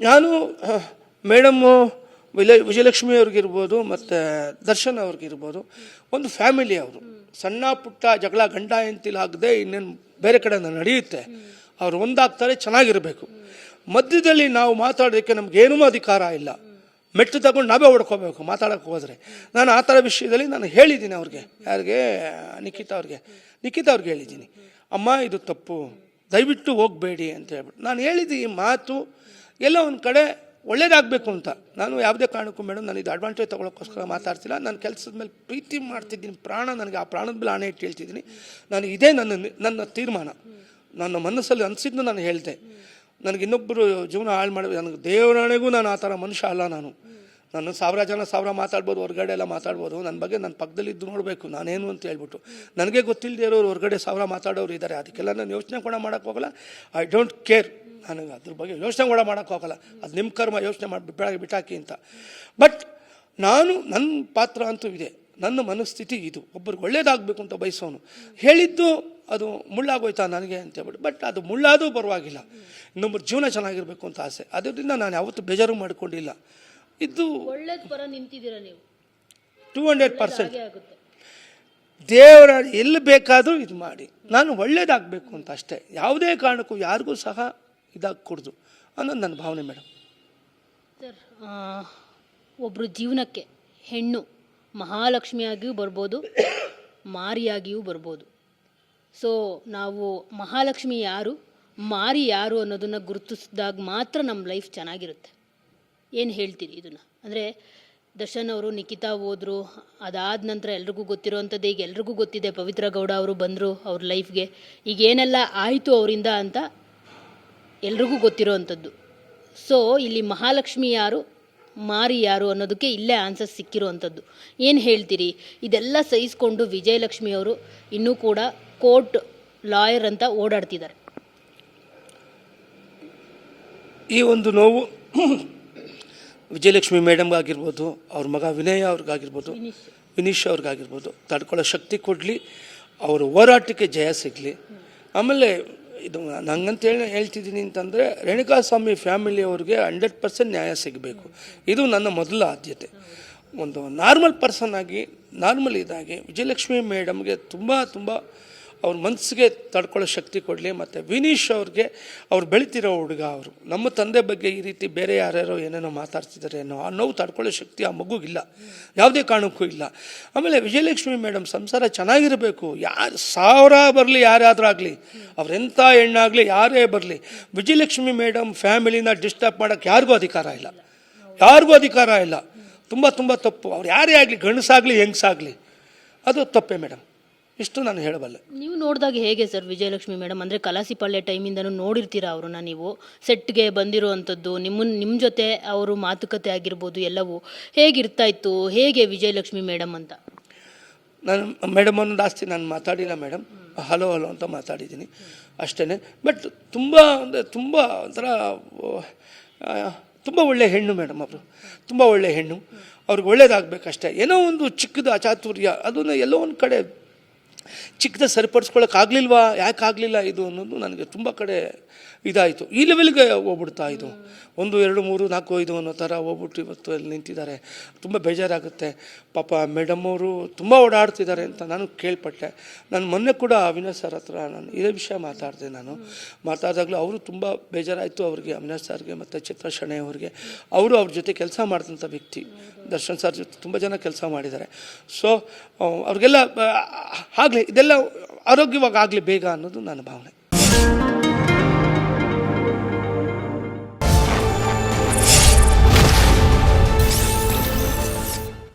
ನಾನು ಮೇಡಮ್ಮು ವಿಲ, ವಿಜಯಲಕ್ಷ್ಮಿ ಅವ್ರಿಗಿರ್ಬೋದು, ಮತ್ತು ದರ್ಶನ್ ಅವ್ರಿಗಿರ್ಬೋದು, ಒಂದು ಫ್ಯಾಮಿಲಿ ಅವರು. ಸಣ್ಣ ಪುಟ್ಟ ಜಗಳ ಗಂಡ ಹೆಂಡತಿಲಿ ಆಗದೆ ಇನ್ನೇನು ಬೇರೆ ಕಡೆ ನಡೆಯುತ್ತೆ. ಅವ್ರು ಒಂದಾಗ್ತಾರೆ, ಚೆನ್ನಾಗಿರಬೇಕು. ಮಧ್ಯದಲ್ಲಿ ನಾವು ಮಾತಾಡೋದಕ್ಕೆ ನಮಗೇನೂ ಅಧಿಕಾರ ಇಲ್ಲ. ಮೆಟ್ಟು ತಗೊಂಡು ನಾವೇ ಹೊಡ್ಕೋಬೇಕು ಮಾತಾಡೋಕೆ ಹೋದರೆ. ನಾನು ಆ ಥರ ವಿಷಯದಲ್ಲಿ ನಾನು ಹೇಳಿದ್ದೀನಿ ಅವ್ರಿಗೆ. ಯಾರಿಗೆ? ನಿಖಿತ ಅವ್ರಿಗೆ. ನಿಖಿತಾ ಅವ್ರಿಗೆ ಹೇಳಿದ್ದೀನಿ. ಅಮ್ಮ, ಇದು ತಪ್ಪು. ದಯವಿಟ್ಟು ಹೋಗಬೇಡಿ ಅಂತ ಹೇಳ್ಬಿಟ್ಟು. ನಾನು ಹೇಳಿದ್ದು ಈ ಮಾತು ಎಲ್ಲ ಒಂದು ಕಡೆ ಒಳ್ಳೇದಾಗಬೇಕು ಅಂತ. ನಾನು ಯಾವುದೇ ಕಾರಣಕ್ಕೂ ಮೇಡಮ್ ನಾನು ಇದು ಅಡ್ವಾಂಟೇಜ್ ತೊಗೊಳಕ್ಕೋಸ್ಕರ ಮಾತಾಡ್ತಿಲ್ಲ. ನಾನು ಕೆಲಸದ ಮೇಲೆ ಪ್ರೀತಿ ಮಾಡ್ತಿದ್ದೀನಿ. ಪ್ರಾಣ ನನಗೆ ಆ ಪ್ರಾಣದ ಮೇಲೆ ಆಣೆ ಇಟ್ಟು ಹೇಳ್ತಿದ್ದೀನಿ. ನಾನು ಇದೇ ನನ್ನ ನನ್ನ ತೀರ್ಮಾನ. ನನ್ನ ಮನಸ್ಸಲ್ಲಿ ಅನಿಸಿದ್ದು ನಾನು ಹೇಳಿದೆ. ನನಗೆ ಇನ್ನೊಬ್ಬರು ಜೀವನ ಹಾಳು ಮಾಡಿ ನನಗೆ ದೇವರಾಣೆಗೂ ನಾನು ಆ ಥರ ಮನುಷ್ಯ ಅಲ್ಲ ನಾನು. ನಾನು ಸಾವಿರ ಜನ ಸಾವಿರ ಮಾತಾಡ್ಬೋದು, ಹೊರಗಡೆ ಎಲ್ಲ ಮಾತಾಡ್ಬೋದು. ನನ್ನ ಬಗ್ಗೆ ನನ್ನ ಪಕ್ಕದಲ್ಲಿ ಇದ್ದು ನೋಡಬೇಕು. ನಾನೇನು ಅಂತ ಹೇಳ್ಬಿಟ್ಟು. ನನಗೆ ಗೊತ್ತಿಲ್ಲದೆ ಇರೋರು ಹೊರಗಡೆ ಸಾವಿರ ಮಾತಾಡೋರು ಇದ್ದಾರೆ. ಅದಕ್ಕೆಲ್ಲ ನಾನು ಯೋಚನೆ ಕೂಡ ಮಾಡೋಕ್ಕೋಗಲ್ಲ. ಐ ಡೋಂಟ್ ಕೇರ್ ನನಗೆ ಅದ್ರ ಬಗ್ಗೆ ಯೋಚನೆ ಕೂಡ ಮಾಡೋಕ್ಕೆ ಹೋಗಲ್ಲ. ಅದು ನಿಮ್ಮ ಕರ್ಮ ಯೋಚನೆ ಮಾಡಿ ಬೆಳಗ್ಗೆ ಬಿಟ್ಟಾಕಿ ಅಂತ. ಬಟ್ ನಾನು ನನ್ನ ಪಾತ್ರ ಅಂತೂ ಇದೆ. ನನ್ನ ಮನಸ್ಥಿತಿ ಇದು. ಒಬ್ಬರಿಗೆ ಒಳ್ಳೇದಾಗಬೇಕು ಅಂತ ಬಯಸೋನು. ಹೇಳಿದ್ದು ಅದು ಮುಳ್ಳಾಗೋಯ್ತಾ ನನಗೆ ಅಂತ ಹೇಳ್ಬಿಟ್ಟು. ಬಟ್ ಅದು ಮುಳ್ಳಾದರೂ ಪರವಾಗಿಲ್ಲ. ಇನ್ನೊಬ್ಬರು ಜೀವನ ಚೆನ್ನಾಗಿರಬೇಕು ಅಂತ ಆಸೆ. ಅದರಿಂದ ನಾನು ಯಾವತ್ತೂ ಬೇಜಾರು ಮಾಡಿಕೊಂಡಿಲ್ಲ. ಇದು ಒಳ್ಳೇದು ಪರ ನಿಂತಿದ್ದೀರ ನೀವು? ಟೂ ಹಂಡ್ರೆಡ್ ಪರ್ಸೆಂಟ್ ದೇವರ ಎಲ್ಲಿ ಬೇಕಾದರೂ ಇದು ಮಾಡಿ. ನಾನು ಒಳ್ಳೇದಾಗಬೇಕು ಅಂತ ಅಷ್ಟೇ. ಯಾವುದೇ ಕಾರಣಕ್ಕೂ ಯಾರಿಗೂ ಸಹ ಇದಾಗಕೂಡ್ದು ಅನ್ನೋದು ನನ್ನ ಭಾವನೆ ಮೇಡಮ್ ಸರ್ ಒಬ್ಬರು ಜೀವನಕ್ಕೆ ಹೆಣ್ಣು ಮಹಾಲಕ್ಷ್ಮಿಯಾಗಿಯೂ ಬರ್ಬೋದು, ಮಾರಿಯಾಗಿಯೂ ಬರ್ಬೋದು. ಸೊ, ನಾವು ಮಹಾಲಕ್ಷ್ಮಿ ಯಾರು, ಮಾರಿ ಯಾರು ಅನ್ನೋದನ್ನು ಗುರುತಿಸಿದಾಗ ಮಾತ್ರ ನಮ್ಮ ಲೈಫ್ ಚೆನ್ನಾಗಿರುತ್ತೆ. ಏನು ಹೇಳ್ತೀರಿ ಇದನ್ನು? ಅಂದರೆ, ದರ್ಶನ್ ಅವರು ನಿಖಿತಾ ಹೋದರು, ಅದಾದ ನಂತರ ಎಲ್ರಿಗೂ ಗೊತ್ತಿರೋವಂಥದ್ದು ಈಗ ಎಲ್ರಿಗೂ ಗೊತ್ತಿದೆ ಪವಿತ್ರ ಗೌಡ ಅವರು ಬಂದರು ಅವ್ರ ಲೈಫ್ಗೆ. ಈಗ ಏನೆಲ್ಲ ಆಯಿತು ಅವರಿಂದ ಅಂತ ಎಲ್ರಿಗೂ ಗೊತ್ತಿರೋವಂಥದ್ದು ಸೊ ಇಲ್ಲಿ ಮಹಾಲಕ್ಷ್ಮಿ ಯಾರು ಮಾರಿ ಯಾರು ಅನ್ನೋದಕ್ಕೆ ಇಲ್ಲೇ ಆನ್ಸರ್ ಸಿಕ್ಕಿರುವಂಥದ್ದು ಏನು ಹೇಳ್ತೀರಿ? ಇದೆಲ್ಲ ಸಹಿಸ್ಕೊಂಡು ವಿಜಯಲಕ್ಷ್ಮಿಯವರು ಇನ್ನೂ ಕೂಡ ಕೋರ್ಟ್ ಲಾಯರ್ ಅಂತ ಓಡಾಡ್ತಿದ್ದಾರೆ. ಈ ಒಂದು ನೋವು ವಿಜಯಲಕ್ಷ್ಮಿ ಮೇಡಮ್ ಆಗಿರ್ಬೋದು ಅವ್ರ ಮಗ ವಿನಯ ಅವ್ರಿಗಾಗಿರ್ಬೋದು ವಿನೀಶ್ ಅವ್ರಿಗಾಗಿರ್ಬೋದು ತಡ್ಕೊಳ್ಳೋ ಶಕ್ತಿ ಕೊಡಲಿ ಅವರ ಹೋರಾಟಕ್ಕೆ ಜಯ ಸಿಗಲಿ. ಆಮೇಲೆ ಇದು ನಂಗಂತೇಳಿ ಹೇಳ್ತಿದ್ದೀನಿ ಅಂತಂದರೆ ರೇಣುಕಾಸ್ವಾಮಿ ಫ್ಯಾಮಿಲಿಯವ್ರಿಗೆ ಹಂಡ್ರೆಡ್ ಪರ್ಸೆಂಟ್ ನ್ಯಾಯ ಸಿಗಬೇಕು. ಇದು ನನ್ನ ಮೊದಲ ಆದ್ಯತೆ. ಒಂದು ನಾರ್ಮಲ್ ಪರ್ಸನ್ ಆಗಿ ನಾರ್ಮಲ್ ಇದಾಗಿ ವಿಜಯಲಕ್ಷ್ಮಿ ಮೇಡಮ್ಗೆ ತುಂಬ ತುಂಬ ಅವ್ರ ಮನಸ್ಸಿಗೆ ತಡ್ಕೊಳ್ಳೋ ಶಕ್ತಿ ಕೊಡಲಿ, ಮತ್ತು ವಿನೀಶ್ ಅವ್ರಿಗೆ ಅವ್ರು ಬೆಳಿತಿರೋ ಹುಡುಗ ಅವರು. ನಮ್ಮ ತಂದೆ ಬಗ್ಗೆ ಈ ರೀತಿ ಬೇರೆ ಯಾರ್ಯಾರೋ ಏನೇನೋ ಮಾತಾಡ್ತಿದ್ದಾರೆ ಅನ್ನೋ ಆ ನೋವು ತಡ್ಕೊಳ್ಳೋ ಶಕ್ತಿ ಆ ಮಗುಗಿಲ್ಲ. ಯಾವುದೇ ಕಾರಣಕ್ಕೂ ಇಲ್ಲ. ಆಮೇಲೆ ವಿಜಯಲಕ್ಷ್ಮಿ ಮೇಡಮ್ ಸಂಸಾರ ಚೆನ್ನಾಗಿರಬೇಕು. ಯಾರು ಸಾವಿರ ಬರಲಿ, ಯಾರಾದರೂ ಆಗಲಿ. ಅವರೆಂಥ ಹೆಣ್ಣಾಗಲಿ, ಯಾರೇ ಬರಲಿ. ವಿಜಯಲಕ್ಷ್ಮಿ ಮೇಡಮ್ ಫ್ಯಾಮಿಲಿನ ಡಿಸ್ಟರ್ಬ್ ಮಾಡೋಕ್ಕೆ ಯಾರಿಗೂ ಅಧಿಕಾರ ಇಲ್ಲ. ಯಾರಿಗೂ ಅಧಿಕಾರ ಇಲ್ಲ. ತುಂಬ ತುಂಬ ತಪ್ಪು. ಅವ್ರು ಯಾರೇ ಆಗಲಿ, ಗಂಡಸಾಗಲಿ, ಹೆಂಗಸಾಗಲಿ. ಅದು ತಪ್ಪೇ ಮೇಡಮ್ ಇಷ್ಟು ನಾನು ಹೇಳಬಲ್ಲೆ. ನೀವು ನೋಡಿದಾಗ ಹೇಗೆ ಸರ್ ವಿಜಯಲಕ್ಷ್ಮಿ ಮೇಡಮ್ ಅಂದರೆ ಕಲಾಸಿಪಾಳ್ಯ ಟೈಮಿಂದನೂ ನೋಡಿರ್ತೀರ ಅವ್ರನ್ನ ನೀವು? ಸೆಟ್ಗೆ ಬಂದಿರುವಂಥದ್ದು ನಿಮ್ಮನ್ನ ನಿಮ್ಮ ಜೊತೆ ಅವರು ಮಾತುಕತೆ ಆಗಿರ್ಬೋದು ಎಲ್ಲವೂ ಹೇಗಿರ್ತಾ ಇತ್ತು? ಹೇಗೆ ವಿಜಯಲಕ್ಷ್ಮಿ ಮೇಡಮ್ ಅಂತ? ನಾನು ಮೇಡಮ್ ಅನ್ನು ಜಾಸ್ತಿ ನಾನು ಮಾತಾಡಿಲ್ಲ ಮೇಡಮ್ ಹಲೋ ಹಲೋ ಅಂತ ಮಾತಾಡಿದ್ದೀನಿ. ಅಷ್ಟೇ ಬಟ್ ತುಂಬ ಅಂದರೆ ತುಂಬ ಒಂಥರ ತುಂಬ ಒಳ್ಳೆ ಹೆಣ್ಣು ಮೇಡಮ್ ಅವರು. ತುಂಬ ಒಳ್ಳೆ ಹೆಣ್ಣು. ಅವ್ರಿಗೆ ಒಳ್ಳೇದಾಗಬೇಕಷ್ಟೇ. ಏನೋ ಒಂದು ಚಿಕ್ಕದು ಅಚಾತುರ್ಯ ಅದನ್ನು ಎಲ್ಲೋ ಒಂದು ಕಡೆ ಚಿಕ್ಕದ ಸರಿಪಡಿಸ್ಕೊಳ್ಳೋಕ್ಕಾಗಲಿಲ್ವಾ ಯಾಕೆ ಆಗಲಿಲ್ಲ ಇದು ಅನ್ನೋದು ನನಗೆ ತುಂಬ ಕಡೆ ಇದಾಯಿತು. ಈ ಲೆವೆಲ್ಗೆ ಹೋಗ್ಬಿಡ್ತಾ ಇದು. ಒಂದು, ಎರಡು, ಮೂರು, ನಾಲ್ಕು, ಐದು ಅನ್ನೋ ಥರ ಹೋಗ್ಬಿಟ್ಟು ಇವತ್ತು ಅಲ್ಲಿ ನಿಂತಿದ್ದಾರೆ. ತುಂಬ ಬೇಜಾರಾಗುತ್ತೆ. ಪಾಪ ಮೇಡಮ್ ಅವರು ತುಂಬ ಓಡಾಡ್ತಿದ್ದಾರೆ ಅಂತ ನಾನು ಕೇಳ್ಪಟ್ಟೆ. ನಾನು ಮೊನ್ನೆ ಕೂಡ ಅವಿನಾಶ್ ಸರ್ ಹತ್ರ ನಾನು ಇದೇ ವಿಷಯ ಮಾತಾಡಿದೆ ನಾನು. ಮಾತಾಡಿದಾಗಲೂ ಅವರು ತುಂಬ ಬೇಜಾರಾಯಿತು ಅವ್ರಿಗೆ, ಅವಿನಾಶ್ ಸರ್ಗೆ ಮತ್ತು ಚಿತ್ರ ಅವ್ರಿಗೆ. ಅವರು ಅವ್ರ ಜೊತೆ ಕೆಲಸ ಮಾಡಿದಂಥ ವ್ಯಕ್ತಿ. ದರ್ಶನ್ ಸರ್ ಜೊತೆ ತುಂಬ ಜನ ಕೆಲಸ ಮಾಡಿದ್ದಾರೆ. ಸೊ ಅವ್ರಿಗೆಲ್ಲ ಆಗಲಿ ಇದೆಲ್ಲ ಆರೋಗ್ಯವಾಗಿ ಆಗಲಿ ಬೇಗ ಅನ್ನೋದು ನನ್ನ ಭಾವನೆ.